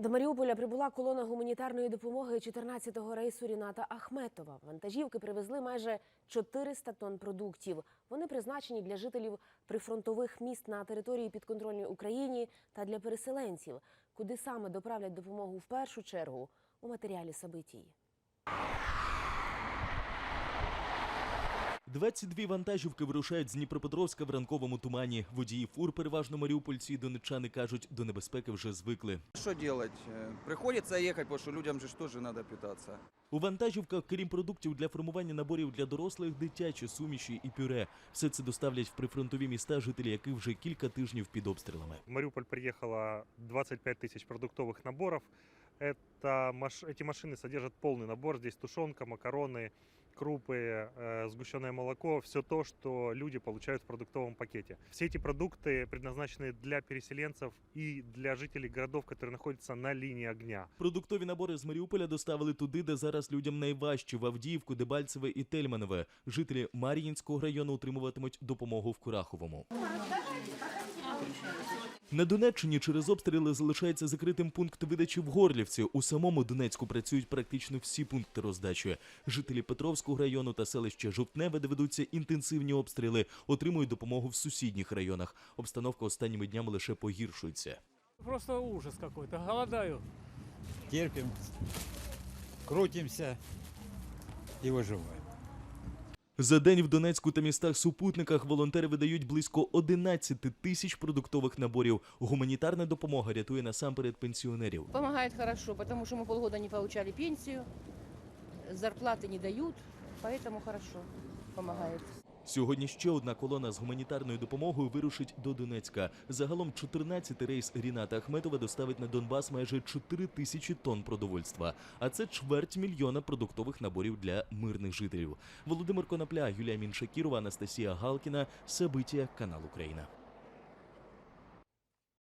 До Маріуполя прибула колона гуманітарної допомоги 14-го рейсу Ріната Ахметова. Вантажівки привезли майже 400 тонн продуктів. Вони призначені для жителів прифронтових міст на території підконтрольної Україні та для переселенців. Куди саме доправлять допомогу в першу чергу у матеріалі Сабитії. 22 вантажівки вирушають з Дніпропетровська в ранковому тумані. Водії фур, переважно маріупольці і донеччани кажуть, до небезпеки вже звикли. Что делать? Э, Приходится ехать, потому что людям же ж тоже надо питаться. У вантажівках, крім продуктів для формування наборів для дорослих, дитячі суміші і пюре. Все це доставлять в прифронтові міста, жителі яких вже кілька тижнів під обстрілами. В Мариуполь приехало 25 тысяч продуктовых наборов. Это, маш- эти машины содержат полный набор. Здесь тушенка, макароны, крупы, э, сгущенное молоко. Все то, что люди получают в продуктовом пакете. Все эти продукты предназначены для переселенцев и для жителей городов, которые находятся на линии огня. Продуктові набори з Маріуполя доставили туди, де зараз людям найважче в Авдіївку, Дебальцеве і Тельманове. Жителі Мар'їнського району отримуватимуть допомогу в Кураховому. На Донеччині через обстріли залишається закритим пункт видачі в Горлівці. У самому Донецьку працюють практично всі пункти роздачі. Жителі Петровського району та селища Жовтневе, де ведуться інтенсивні обстріли, отримують допомогу в сусідніх районах. Обстановка останніми днями лише погіршується. Просто ужас какой-то. Голодаю. терпим, крутимся и выживаем. За день в Донецьку та містах-супутниках волонтери видають близько 11 тисяч продуктових наборів. Гуманітарна допомога рятує насамперед пенсіонерів. Помогает хорошо, потому что мы полгода не получали пенсию, зарплаты не дают, поэтому хорошо помогает. Сьогодні ще одна колона з гуманітарною допомогою вирушить до Донецька. Загалом 14 рейс Ріната Ахметова доставить на Донбас майже 4 тисячі тонн продовольства. А це чверть мільйона продуктових наборів для мирних жителів. Володимир Конопля, Юлія Міншакірова, Анастасія Галкіна, Сабиття, канал Україна.